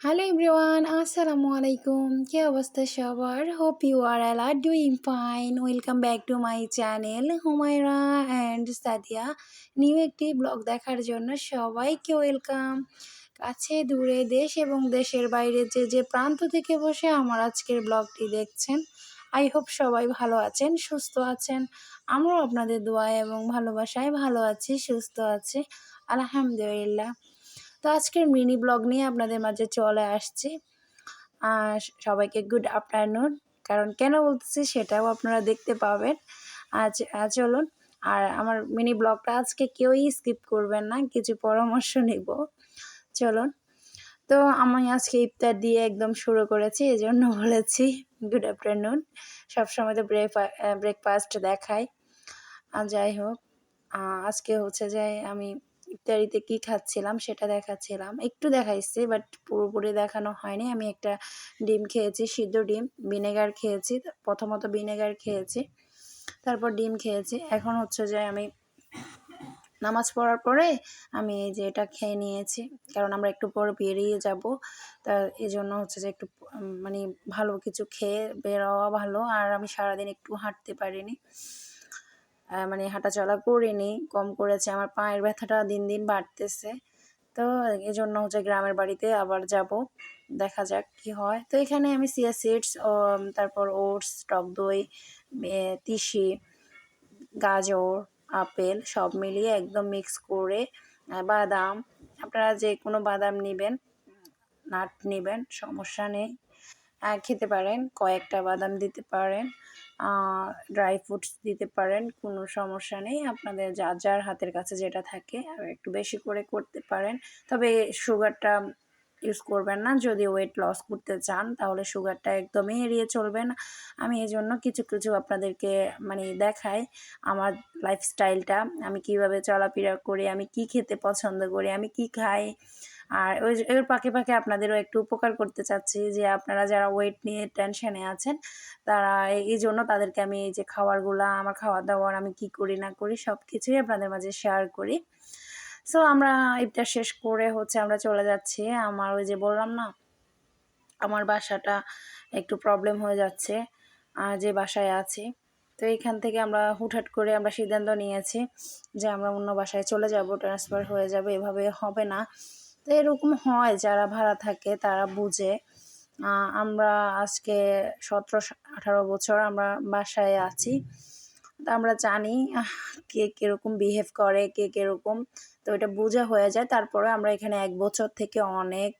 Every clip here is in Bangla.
হ্যালো এভরিওয়ান আসসালামু আলাইকুম কি অবস্থা সবার hope you are all are doing fine welcome back to my channel Humaira and Sadia new একটি ব্লগ দেখার জন্য সবাইকে ওয়েলকাম কাছে, দূরে, দেশ এবং দেশের বাইরে যে যে প্রান্ত থেকে বসে আমার আজকের ব্লগটি দেখছেন আই হোপ সবাই ভালো আছেন, সুস্থ আছেন। আমরাও আপনাদের দোয়া এবং ভালোবাসায় ভালো আছি, সুস্থ আছি। আলহামদুলিল্লাহ। তো আজকের মিনি ব্লগ নিয়ে আপনাদের মাঝে চলে আসছি। আর সবাইকে গুড আফটারনুন, কারণ কেন বলতেছি সেটাও আপনারা দেখতে পাবেন। আজ চলুন, আর আমার মিনি ব্লগটা আজকে কেউই স্কিপ করবেন না, কিছু পরামর্শ নিব। চলুন, তো আমি আজকে ইফতার দিয়ে একদম শুরু করেছি এই জন্য বলেছি গুড আফটারনুন। সবসময় তো ব্রেক ব্রেকফাস্ট দেখাই। যাই হোক আজকে হচ্ছে যে আমি ইফতারিতে কি খাচ্ছিলাম সেটা দেখাচ্ছিলাম। একটু দেখাইছি বাট পুরোপুরি দেখানো হয়নি। আমি একটা ডিম খেয়েছি, সিদ্ধ ডিম, ভিনেগার খেয়েছি, প্রথমত ভিনেগার খেয়েছি, তারপর ডিম খেয়েছি। এখন হচ্ছে যে আমি নামাজ পড়ার পরে আমি এই যে এটা খেয়ে নিয়েছি, কারণ আমরা একটু পর বেরিয়ে যাব। তা এই জন্য হচ্ছে যে একটু মানে ভালো কিছু খেয়ে বেরোয়া ভালো, আর আমি সারাদিন একটু হাঁটতে পারিনি। মানে হাঁটাচলা করিনি, কম করেছে। আমার পায়ের ব্যথাটা দিন দিন বাড়তেছে। তো এই জন্য হচ্ছে গ্রামের বাড়িতে আবার যাব। দেখা যাক কি হয়। তো এখানে আমি সিয়া সিডস তারপর ওটস, টক দই তিসি, গাজর, আপেল সব মিলিয়ে একদম মিক্স করে বাদাম। আপনারা যে কোনো বাদাম নেবেন, নাট নেবেন, সমস্যা নেই। খেতে পারেন, কয়েকটা বাদাম দিতে পারেন ড্রাই ফ্রুটস দিতে পারেন, কোনো সমস্যা নেই। আপনাদের যা যার হাতের কাছে যেটা থাকে, আর একটু বেশি করে করতে পারেন। তবে সুগারটা ইউজ করবেন না। যদি ওয়েট লস করতে চান, তাহলে সুগারটা একদমই এড়িয়ে চলবেন আমি এই জন্য কিছু কিছু আপনাদেরকে মানে দেখাই আমার লাইফস্টাইলটা আমি কীভাবে চলাফেরা করি, আমি কি খেতে পছন্দ করি, আমি কি খাই আর ওই এর পাকে পাকে আপনাদেরও একটু উপকার করতে চাচ্ছি যে আপনারা যারা ওয়েট নিয়ে টেনশনে আছেন, তারা এই জন্য তাদেরকে আমি এই যে খাবারগুলো, আমার খাওয়া দাওয়ার আমি কি করি, না করি সব কিছুই আপনাদের মাঝে শেয়ার করি। সো আমরা ইফতার শেষ করে হচ্ছে আমরা চলে যাচ্ছি। আমার ওই যে বললাম না, আমার বাসাটা একটু প্রবলেম হয়ে যাচ্ছে, আর যে বাসায় আছি। তো এইখান থেকে আমরা হুটহাট করে আমরা সিদ্ধান্ত নিয়েছি যে আমরা অন্য বাসায় চলে যাব ট্রান্সফার হয়ে যাবে, এভাবে হবে না। তো এরকম হয় যারা ভাড়া থাকে, তারা বুঝে। আমরা আজকে সতেরো আঠারো বছর আমরা বাসায় আছি। তা আমরা জানি কে কীরকম বিহেভ করে, কে কীরকম। তো এটা বোঝা হয়ে যায়। তারপরে আমরা এখানে এক বছর থেকে অনেক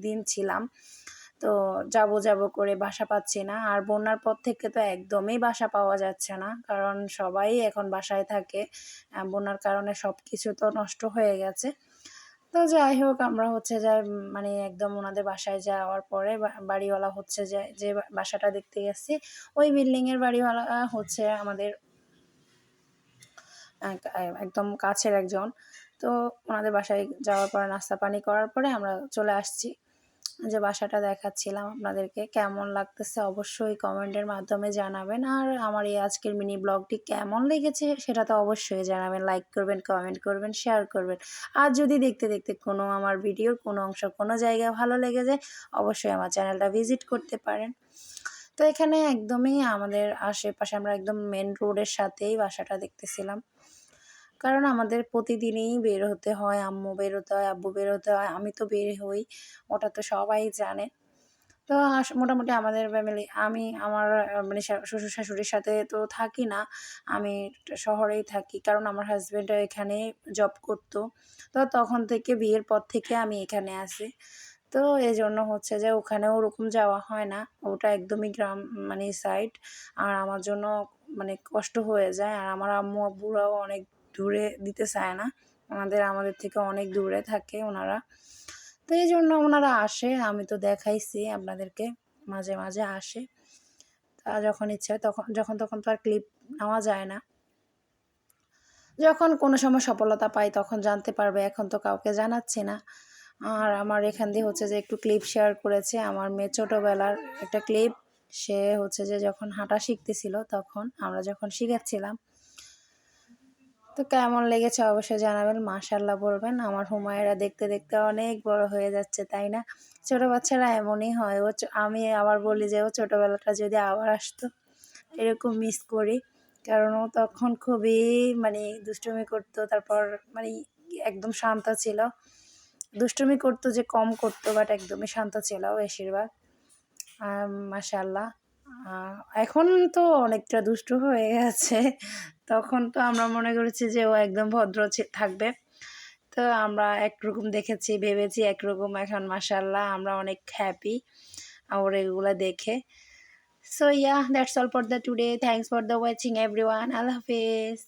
দিন ছিলাম। তো যাব যাব করে বাসা পাচ্ছি না। আর বন্যার পর থেকে তো একদমই বাসা পাওয়া যাচ্ছে না। কারণ সবাই এখন বাসায় থাকে। বন্যার কারণে সব কিছু তো নষ্ট হয়ে গেছে। তো যাই হোক, আমরা হচ্ছে যে মানে একদম ওনাদের বাসায় যাওয়ার পরে বাড়িওয়ালা হচ্ছে যে যে বাসাটা দেখতে গেছি, ওই বিল্ডিংয়ের বাড়িওয়ালা হচ্ছে আমাদের একদম কাছের একজন। তো ওনাদের বাসায় যাওয়ার পরে, নাস্তা পানি করার পরে আমরা চলে আসছি। যে বাসাটা দেখাচ্ছিলাম আপনাদেরকে, কেমন লাগতেছে অবশ্যই কমেন্টের মাধ্যমে জানাবেন। আর আমার এই আজকের মিনি ব্লগটি কেমন লেগেছে সেটা তো অবশ্যই জানাবেন। লাইক করবেন কমেন্ট করবেন শেয়ার করবেন। আর যদি দেখতে দেখতে কোনো আমার ভিডিওর কোনো অংশ কোনো জায়গায় ভালো লেগে যায়, অবশ্যই আমার চ্যানেলটা ভিজিট করতে পারেন। তো এখানে একদমই আমাদের আশেপাশে আমরা একদম মেন রোডের সাথেই বাসাটা দেখতেছিলাম। কারণ আমাদের প্রতিদিনই বের হতে হয়, আম্মু বেরোতে হয়, আব্বু বেরোতে হয়, আমি তো বের হই, ওটা তো সবাই জানে। তো মোটামুটি আমাদের ফ্যামিলি আমি আমার মানে শ্বশুর শাশুড়ির সাথে তো থাকি না, আমি শহরেই থাকি, কারণ আমার হাজব্যান্ড এখানে জব করতো। তো তখন থেকে, বিয়ের পর থেকে আমি এখানে আসি তো এই জন্য হচ্ছে যে ওখানে ওরকম যাওয়া হয় না, ওটা একদমই গ্রাম মানে সাইড আর আমার জন্য মানে কষ্ট হয়ে যায়, আর আমার আম্মু, আব্বুরাও অনেক দূরে দিতে চায় না। ওনাদের আমাদের থেকে অনেক দূরে থাকে ওনারা। তো এই জন্য ওনারা আসে, আমি তো দেখাইছি আপনাদেরকে, মাঝে মাঝে আসে। তা যখন ইচ্ছে হয় তখন, যখন, তখন তো আর ক্লিপ নেওয়া যায় না। যখন কোনো সময় সফলতা পাই তখন জানতে পারবে, এখন তো কাউকে জানাচ্ছি না। আর আমার এখান দিয়ে হচ্ছে যে একটু ক্লিপ শেয়ার করেছে আমার মেয়ে ছোটোবেলার একটা ক্লিপ সে হচ্ছে যে যখন হাঁটা শিখতেছিল তখন আমরা যখন শিখাচ্ছিলাম তো কেমন লেগেছে অবশ্যই জানাবেন। মাশাল্লাহ বলবেন, আমার হুমায়রা দেখতে দেখতে অনেক বড় হয়ে যাচ্ছে, তাই না? ছোটো বাচ্চারা এমনই হয়, ও আমি আবার বলি যে, ও ছোটোবেলাটা যদি আবার আসতো, এরকম মিস করি। কারণ ও তখন খুবই মানে দুষ্টুমি করতো, তারপর মানে একদম শান্ত ছিল। দুষ্টুমি করতো যে, কম করতো বাট একদমই শান্ত ছিল বেশিরভাগ। মাশাল্লাহ এখন তো অনেকটা দুষ্টু হয়ে গেছে। তখন তো আমরা মনে করেছি যে ও একদম ভদ্র থাকবে। তো আমরা একরকম দেখেছি, ভেবেছি একরকম। এখন মাসাল্লাহ আমরা অনেক হ্যাপি ওর এগুলো দেখে। So yeah that's all for the today thanks for the watching everyone Allah Hafiz.